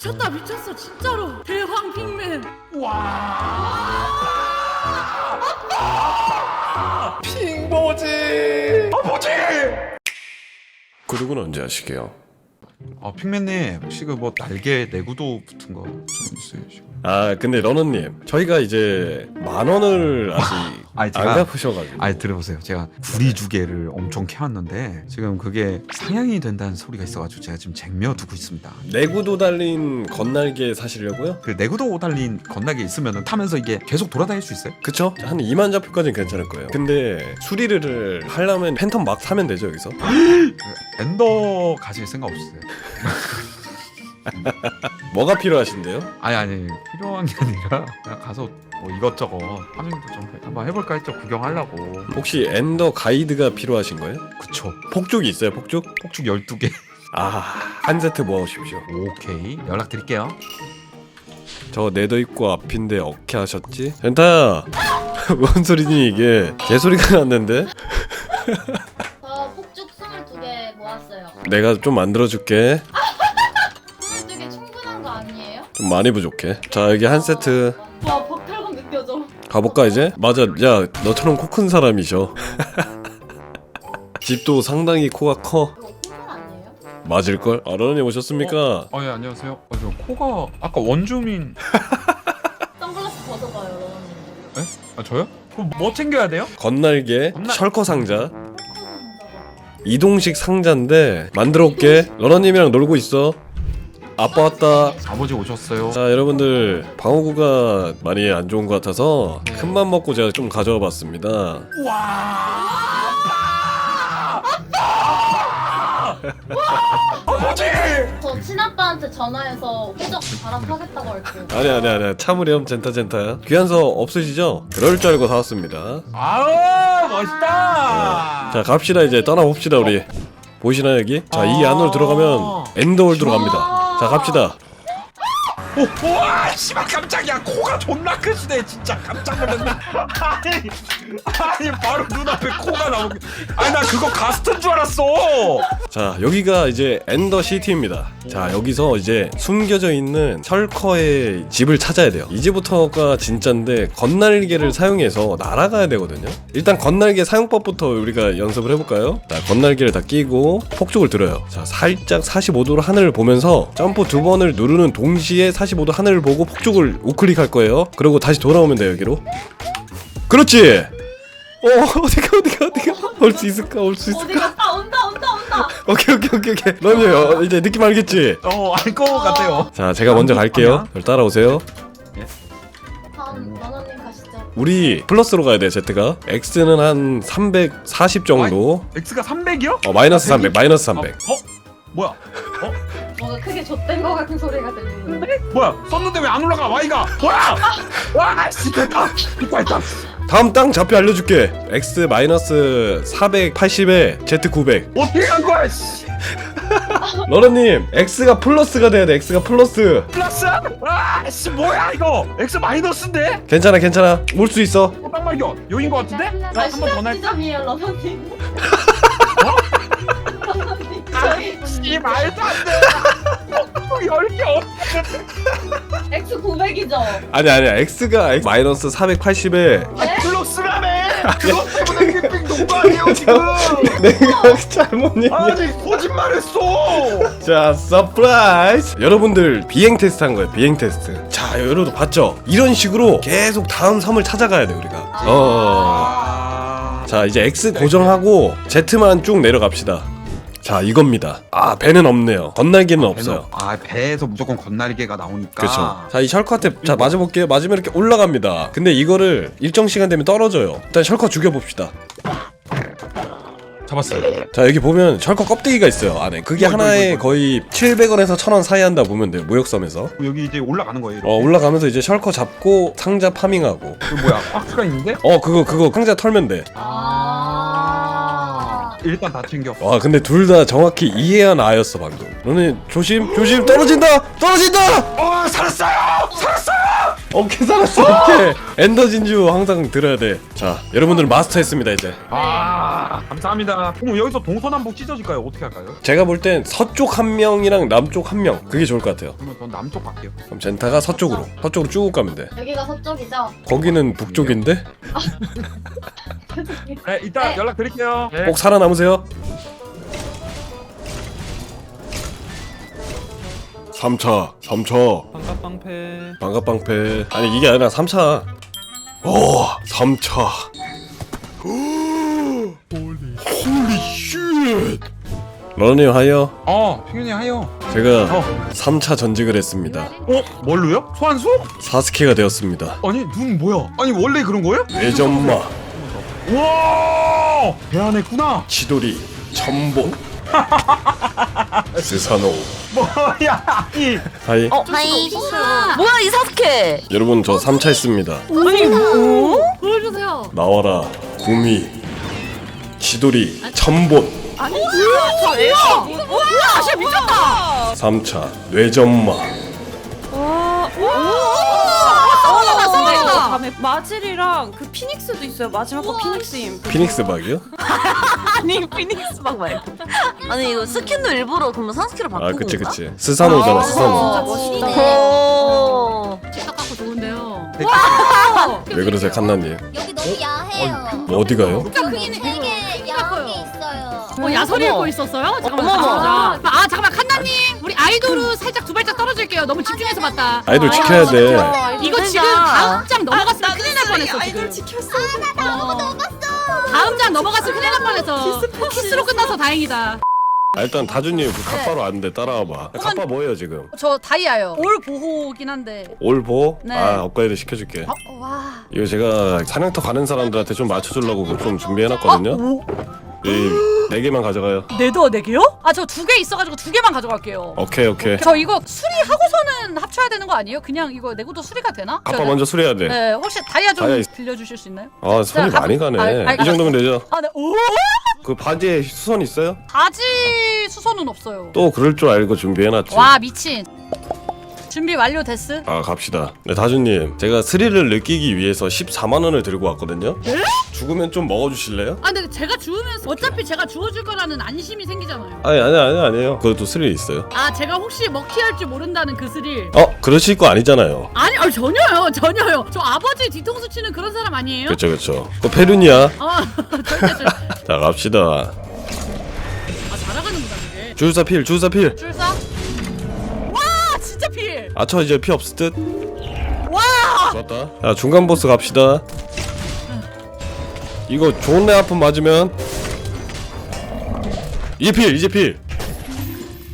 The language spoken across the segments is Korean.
미쳤다 미쳤어 진짜로. 대황 핑맨. 핑보지? 아버지? 구독은 언제 하시게요? 아 핑맨님 혹시 그 뭐 날개 내구도 붙은 거 좀 있으시고. 아 근데 러너님 저희가 이제 만 원을 아직 아니, 안 제가- 갚으셔가지고 아니 들어보세요 제가 구리 두 개를 엄청 캐왔는데 지금 그게 상향이 된다는 소리가 있어가지고 제가 지금 쟁며 두고 있습니다 내구도 달린 건날개 사시려고요? 그 내구도 달린 건날개 있으면 타면서 이게 계속 돌아다닐 수 있어요? 그쵸? 한 2만 좌표까지는 괜찮을 거예요 근데 수리를 하려면 팬텀 막 사면 되죠 여기서? 그 엔더 가실 생각 없으세요? 뭐가 필요하신데요? 아니 아니 필요한 게 아니라 그냥 가서 뭐 이것저것 파밍도 좀 해- 한번 해볼까 했죠 구경하려고 혹시 엔더 가이드가 필요하신 거예요? 그쵸 폭죽이 있어요 폭죽? 폭죽 12개 아 한 세트 모아오십시오 오케이 연락드릴게요 저 네더 입구 앞인데 어케 하셨지? 젠타야 뭔 소리니 이게 개소리가 났는데? 저 폭죽 22개 모았어요. 내가 좀 만들어줄게 좀 많이 부족해 자 여기 한 세트 와, 박탈감 느껴져. 가볼까 이제? 맞아 야 너처럼 코 큰 사람이셔 집도 상당히 코가 커 이거 콩물 아니에요? 맞을걸? 아 러너님 오셨습니까? 아 예 안녕하세요 어, 저 코가 아까 원주민 선글라스 벗어봐요, 여러분. 아 저요? 그럼 뭐 챙겨야 돼요? 건날개 건날- 셜커 상자 이동식 상자인데 만들어 올게 러너님이랑 놀고 있어 아빠 왔다. 아버지 오셨어요. 자 여러분들 방어구가 많이 안 좋은 것 같아서 큰맘 먹고 제가 좀 가져와 봤습니다. 저 친아빠한테 전화해서 호적 발악하겠다고 할게요. 아니 아니 아니 참으렴 젠타 젠타야 귀한 서 없으시죠? 그럴 줄 알고 사왔습니다. 아우 멋있다! 자 갑시다 이제. 떠나봅시다 우리. 보이시나요 여기? 자 이 안으로 들어가면 엔더월드로 갑니다 자 갑시다 오, 우와 씨발 깜짝이야. 코가 존나 크시네 진짜. 깜짝 놀랐네. 아니 아니 바로 눈앞에 코가 나오게 아니 나 그거 가스트인 줄 알았어. 자 여기가 이제 엔더 시티입니다. 자 여기서 이제 숨겨져 있는 셜커의 집을 찾아야 돼요. 이제부터가 진짜인데 건날개를 사용해서 날아가야 되거든요. 일단 건날개 사용법부터 우리가 연습을 해볼까요? 자 건날개를 다 끼고 폭죽을 들어요. 자 살짝 45도로 하늘을 보면서 점프 두 번을 누르는 동시에 45도 하늘을 보고 폭죽을 우클릭할 거예요. 그리고 다시 돌아오면 돼요 여기로. 그렇지! 어 어디가 어디가 어디가? 올 수 있을까? 올수 있을까? 어디 갔다 온다, 온다, 온다. 오케이 오케이 오케이 오케이. 어, 이제 느낌 알겠지? 어 알 것 같아요. 자 제가 먼저 갈게요. 절 따라오세요. 다음 가시죠. 우리 플러스로 가야 돼 Z가. X는 한 340 정도. X가 300이요? 어 마이너스 300 마이너스 300 어? 뭐야? 뭔가 크게 좆된 거 같은 소리가 들리는 데. 뭐야? 썼는데 왜 안 올라가? Y가 뭐야? 와, 씨 됐다. 됐다 됐다. 다음 땅 좌표 알려줄게 X 마이너스 480에 Z 900 어떻게 한 거야? 씨. 러너님 X가 플러스가 돼야 돼 X가 플러스 플러스? 아, 씨 뭐야 이거? X 마이너스인데? 괜찮아 괜찮아 올 수 있어 어, 딱 말겨. 여긴 거 같은데? 아, 한번 더 시작 날. 지점이에요, 러너님. 아니, 씨 말도 안 돼. 어, 열개 없. X 900이죠? 아니 아니야 X가 X 마이너스 480에 네? 플러스라며. 그것 때문에 캠핑 아니에요 지금? 내가 잘못 얘기해 아니 거짓말했어. 자, 서프라이즈! 여러분들 비행 테스트 한 거예요. 비행 테스트. 자, 여러분 봤죠? 이런 식으로 계속 다음 섬을 찾아가야 돼, 우리가. 어. 아. 자, 이제 X 고정하고 Z만 쭉 내려갑시다. 자, 이겁니다. 아, 배는 없네요. 건날개는 없어요. 아 배에서 무조건 건날개가 나오니까. 그렇죠. 자, 이 셜커한테 자 맞아 볼게요. 맞으면 이렇게 올라갑니다. 근데 이거를 일정 시간 되면 떨어져요. 일단 셜커 죽여봅시다. 잡았어요. 자, 여기 보면 셜커 껍데기가 있어요 안에. 그게 이거, 이거, 하나에 이거. 거의 700원에서 1000원 사이 한다 보면 돼요. 무역섬에서. 여기 이제 올라가는 거예요. 어 올라가면서 이제 셜커 잡고 상자 파밍하고 그 뭐야? 박스가 있는데? 어 그거 그거 상자 털면 아. 일단 다 챙겨. 돼와 근데 둘 다 정확히 이해한 아였어 방금. 너네 조심 조심. 떨어진다! 떨어진다! 어 살았어요! 살았어요! 오케이 살았어. 오케이. 엔더 진주 항상 들어야 돼 자 여러분들 마스터했습니다 이제. 아 감사합니다. 그럼 여기서 동서남북 찢어질까요? 어떻게 할까요? 제가 볼 땐 서쪽 한 명이랑 남쪽 한 명. 그게 좋을 것 같아요. 그러면 전 남쪽 갈게요. 그럼 젠타가 서쪽으로. 서쪽으로 쭉 가면 돼. 여기가 서쪽이죠? 거기는 북쪽인데 네 이따 네. 연락 드릴게요 네. 꼭 살아남으세요 3차 3차 반갑 방패 반갑방패 아니 이게 아니라 3차 오 3차 홀리 쉣 러닝 하여 어 핑윤이 하여 제가 어. 3차 전직을 했습니다 어? 뭘로요? 소환수? 사스케가 되었습니다 아니 눈 뭐야 아니 원래 그런 거예요? 예전마 와 대안했구나 치도리 첨보 스사노 뭐야 이 하이 어, 하이. 우와. 뭐야 이 사스케? 여러분 저 3차 했습니다 아니 뭐? 보여주세요. 나와라 구미 치도리 첨본 아니 뭐야? 뭐야? 뭐야? 진짜 미쳤다. 3차 뇌전마 나쏜 다. 다음에 마질이랑 그 피닉스도 있어요. 마지막 거 피닉스임. 피닉스 박이요? 아니 피닉스 막 말고. 아니 이거 스킨도 일부러 그러면 사스케로 바꾼 아 그치 건가? 그치 스사노잖아 스사노 진짜 멋있다. 오. 칠딱 갖고 좋은데요. 왜 그러세요 칸나님 여기 너무 야해요. 어디 가요? 여기 되게 야한 게 있어요. 어 야설이. 읽고 있었어요? 잠깐만 어머. 잠깐만. 아 잠깐만 칸나님 우리 아이돌로 살짝 두 발짝 떨어질게요. 너무 집중해서 봤다. 아이돌 지켜야 돼 이거 지금 다음 장 넘어갔으면 큰일 날 뻔했어 아이돌 지금. 지켰어. 어. 다음 장 넘어갔으면 큰일 날 뻔했어. 키스로 끝나서 다행이다. 아, 일단 다주님 그 갑바로 안 돼 따라와봐 갑바 뭐예요 지금? 저 다이아요. 올 보호긴 한데. 올보? 네. 아 업그레이드 시켜줄게 어, 와. 이거 제가 사냥터 가는 사람들한테 좀 맞춰주려고 좀 준비해놨거든요 오, 이네 개만 가져가요 네더 네 개요? 아 저 두 개 있어가지고 두 개만 가져갈게요. 오케이 오케이 저 이거 수리하고서는 합쳐야 되는 거 아니에요? 그냥 이거 내고도 수리가 되나? 갑바 먼저 수리해야 돼 네, 혹시 다이아 좀 다이아 있- 빌려주실 수 있나요? 아 손이 자, 많이 갑- 가네 아, 아, 이 정도면 되죠 아, 네. 오! 그 바지에 수선 있어요? 바지 수선은 없어요. 또 그럴 줄 알고 준비해놨지 와 미친. 준비 완료 됐스? 아 갑시다 네 다주님 제가 스릴을 느끼기 위해서 14만 원을 들고 왔거든요 네? 죽으면 좀 먹어주실래요? 아 근데 제가 주우면 어차피 제가 주워줄 거라는 안심이 생기잖아요. 아니 아니 아니 아니에요 그것도 스릴 있어요 아 제가 혹시 먹튀할 줄 모른다는 그 스릴. 어 그러실 거 아니잖아요 아니, 아니 전혀요, 전혀요. 저 아버지 뒤통수 치는 그런 사람 아니에요? 그쵸 그쵸 그 페륜이야 아 절대 절대. 자 갑시다 아 잘하가는구나 그게. 줄사 필 줄사 필 줄사. 필. 아저 이제 피 없을 듯. 와. 좋았다. 자 중간 보스 갑시다. 이거 좋은 내 아픔 맞으면. 이제 필 이제 필.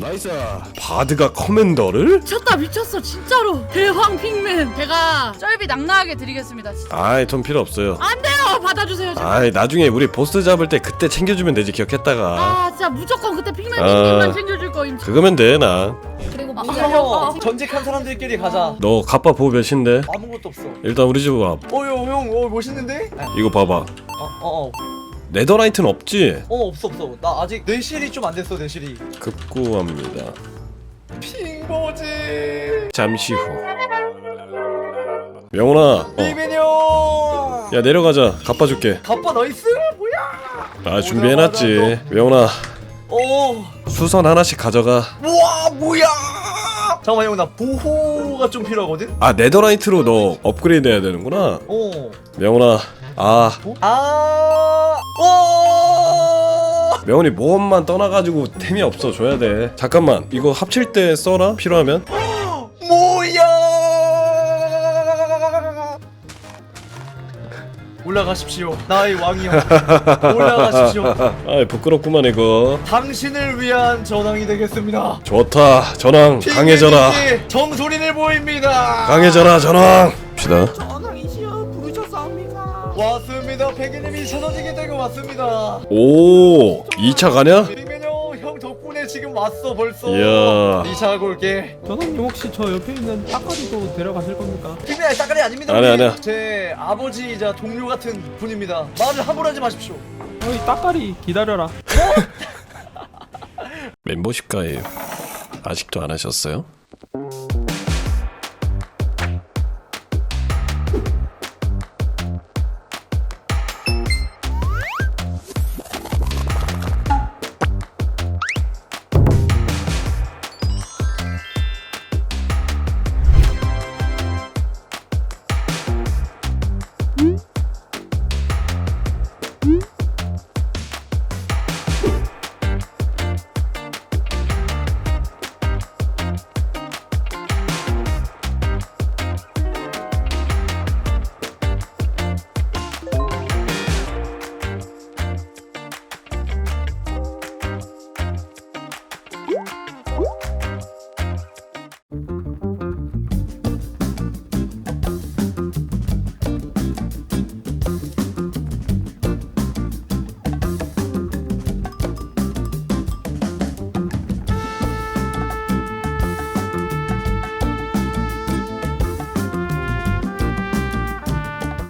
나이스. 바드가 커맨더를? 미쳤다 미쳤어 진짜로. 대황 핑맨. 제가 쩔비 낭낭하게 드리겠습니다 진짜. 아이 전 필요 없어요. 안 돼요! 받아주세요 제발. 아이 나중에 우리 보스 잡을 때 그때 챙겨주면 되지 기억했다가. 아 진짜 무조건 그때 핑맨 아. 핑맨만 챙겨줄 거임 그거면 돼나너 그리고 막형 전직한 사람들끼리 가자. 갑바 보호 몇인데? 아무것도 없어. 일단 우리 집 와. 어형 어, 멋있는데? 이거 봐봐 어어 어, 어. 네더라이트는 없지? 어 없어 없어. 나 아직 내실이 좀 안 됐어 내실이. 급구합니다 핑거지. 잠시 후 명훈아 어. 형. 야 내려가자 갑바 줄게 갑바 나이스. 뭐야? 아 준비해놨지 명훈아 어. 수선 하나씩 가져가 우와 뭐야? 잠깐만 형 나 보호가 좀 필요하거든. 아 네더라이트로 너 업그레이드 해야 되는구나 어. 명훈아 아 아. 어. 명훈이 모험만 떠나가지고 템이 없어 줘야 돼 잠깐만 이거 합칠 때 써라 필요하면 뭐야? 올라가십시오. 나의 왕이여. 올라가십시오. 아 부끄럽구만 이거 당신을 위한 전황이 되겠습니다. 좋다 전황 강해져라 핑계님이 정소리를 보입니다. 강해져라 전황 봅시다 전황이시여 부르셨사옵니까? 왔습니다. 펭귄님이 천원지기 들고 왔습니다. 오 2차 가냐? 지금 왔어 벌써. 이야. 2차 하고 올게. 전원님 혹시 저 옆에 있는 따까리도 데려가실 겁니까? 빅맨 따까리 아닙니다. 아니야, 우리. 아니야. 제 아버지이자 동료 같은 분입니다. 말을 함부로 하지 마십시오. 어이 따까리 기다려라 멤버십 가입 아직도 안 하셨어요?